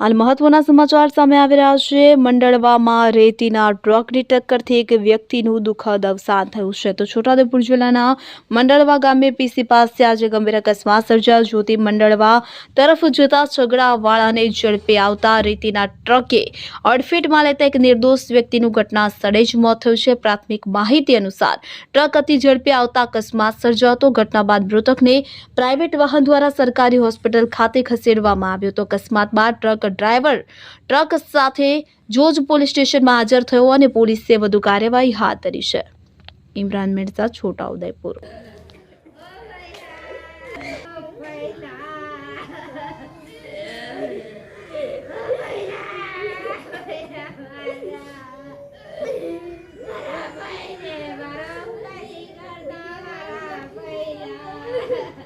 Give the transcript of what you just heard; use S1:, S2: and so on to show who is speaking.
S1: હાલ મહત્વના સમાચાર સામે આવી રહ્યા છે. મંડળવામાં રેતીના ટ્રકની ટક્કરથી એક વ્યક્તિનું દુઃખદ અવસાન થયું છે. તો છોટાઉદેપુર જિલ્લાના મંડળવા ગામે પીસી પાસે આજે ગંભીર અકસ્માત સર્જાયો જ્યોતિ મંડળવા તરફ જતા છગડાવાળાને ઝડપે આવતા રેતીના ટ્રકે અડફેટમાં લેતા એક નિર્દોષ વ્યક્તિનું ઘટના સ્થળે જ મોત થયું છે. પ્રાથમિક માહિતી અનુસાર ટ્રક અતિ ઝડપે આવતા અકસ્માત સર્જાયો હતો ઘટના બાદ મૃતકને પ્રાઇવેટ વાહન દ્વારા સરકારી હોસ્પિટલ ખાતે ખસેડવામાં આવ્યો હતો. અકસ્માત બાદ ટ્રક ડ્રાઈવર ટ્રક સાથે જોજ પોલીસ સ્ટેશનમાં હાજર થયો અને પોલીસે વધુ કાર્યવાહી હાથ ધરી છે ઇમરાન મિર્ઝા છોટાઉદેપુર Yeah.